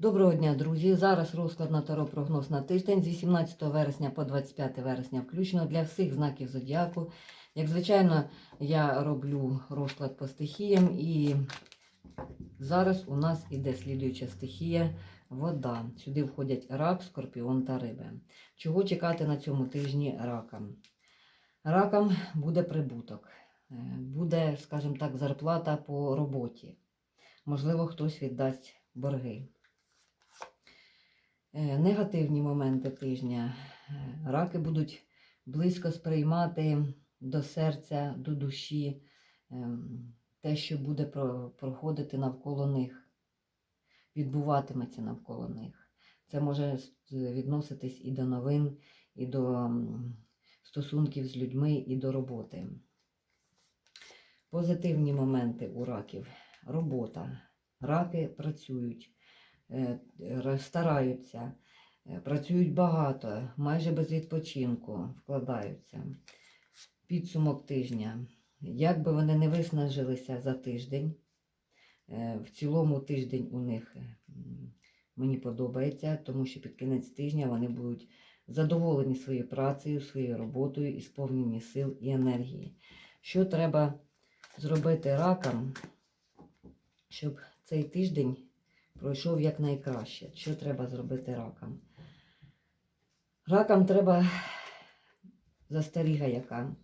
Доброго дня, друзі! Зараз розклад на таро прогноз на тиждень з 18 вересня по 25 вересня включно для всіх знаків зодіаку. Як звичайно, я роблю розклад по стихіям, і зараз у нас іде слідуюча стихія вода. Сюди входять рак, скорпіон та риби. Чого чекати на цьому тижні ракам? Ракам буде прибуток, е, буде, скажімо так, зарплата по роботі. Можливо, хтось віддасть борги. Е, Негативні моменти тижня. Е, Раки будуть близько сприймати до серця, до душі ем, те, що буде проходити навколо них, відбуватиметься навколо них. Це може відноситись і до новин, і до стосунків з людьми, і до роботи. Позитивні моменти у раків. Робота. Раки працюють стараються, е, працюють багато, майже без відпочинку вкладаються. Підсумок тижня. Як би вони не виснажилися за тиждень, е, в цілому тиждень у них е, мені подобається, тому що під кінець тижня вони будуть задоволені своєю працею, своєю роботою і сповнені сил і енергії. Що треба зробити ракам, щоб цей тиждень пройшов якнайкраще. Що треба зробити ракам? Ракам треба застеріга яка.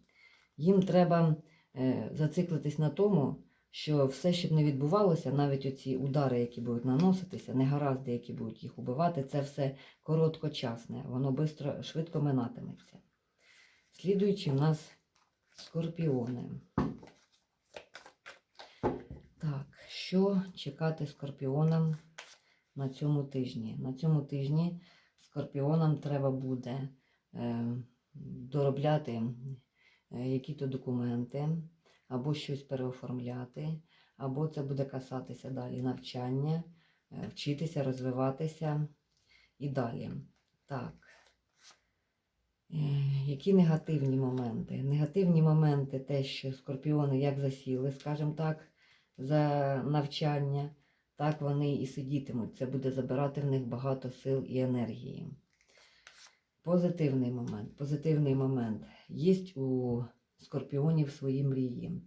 Їм треба е, зациклитись на тому, що все, щоб не відбувалося, навіть оці удари, які будуть наноситися, негаразди, які будуть їх убивати, це все короткочасне, воно швидко минатиметься. Слідуючи в нас скорпіони. Так, що чекати скорпіонам на цьому тижні? На цьому тижні скорпіонам треба буде е, доробляти е, які-то документи, або щось переоформляти, або це буде касатися далі навчання, е, вчитися, розвиватися і далі. Так. Які негативні моменти? Негативні моменти те, що скорпіони як засіли, скажімо так, за навчання, так вони і сидітимуть. Це буде забирати в них багато сил і енергії. Позитивний момент. Позитивний момент. Є у скорпіонів свої мрії.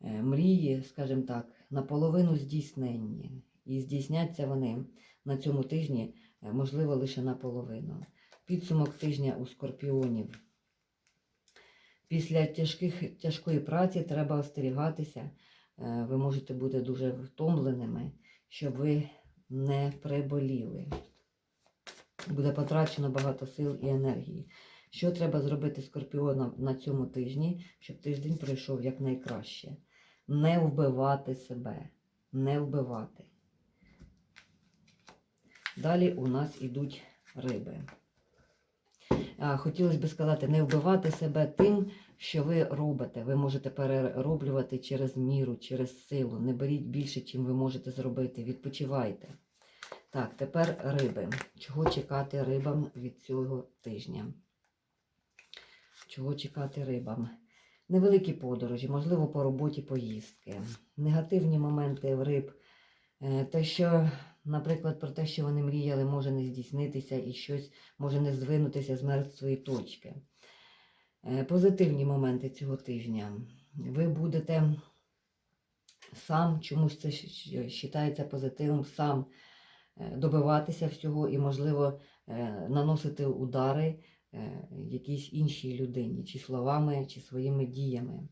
Е, Мрії, скажімо так, наполовину здійсненні. І здійсняться вони на цьому тижні, е, можливо, лише наполовину. Підсумок тижня у скорпіонів. Після тяжких, тяжкої праці треба остерігатися. Е, Ви можете бути дуже втомленими, щоб ви не приболіли. Буде потрачено багато сил і енергії. Що треба зробити скорпіонам на цьому тижні, щоб тиждень пройшов якнайкраще? Не вбивати себе. Не вбивати. Далі у нас ідуть риби. Хотілося б сказати, не вбивати себе тим, що ви робите. Ви можете перероблювати через міру, через силу. Не беріть більше, чим ви можете зробити. Відпочивайте. Так, тепер риби. Чого чекати рибам від цього тижня? Чого чекати рибам? Невеликі подорожі, можливо, по роботі поїздки. Негативні моменти в риб. Е, Те, що, наприклад, про те, що вони мріяли, може не здійснитися і щось може не здвинутися з мертвої точки. Е, Позитивні моменти цього тижня. Ви будете сам, чомусь це вважається позитивом, сам е, добиватися всього і, можливо, е, наносити удари якійсь іншій людині, чи словами, чи своїми діями.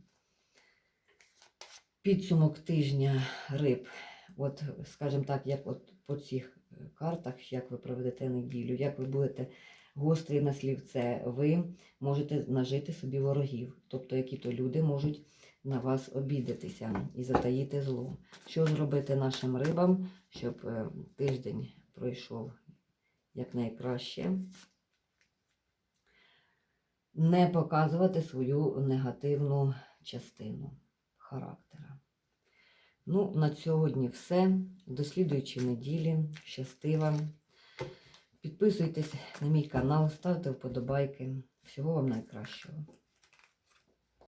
Підсумок тижня риб. От, скажімо так, як от по цих е, картах, як ви проведете неділю, як ви будете гострі на слівце, ви можете нажити собі ворогів. Тобто, які-то люди можуть на вас обідатися і затаїти зло. Що зробити нашим рибам, щоб е, тиждень пройшов якнайкраще? Не показувати свою негативну частину характера. Ну, на сьогодні все. До слідуючої неділі. Щасти вам. Підписуйтесь на мій канал, ставте вподобайки. Всього вам найкращого.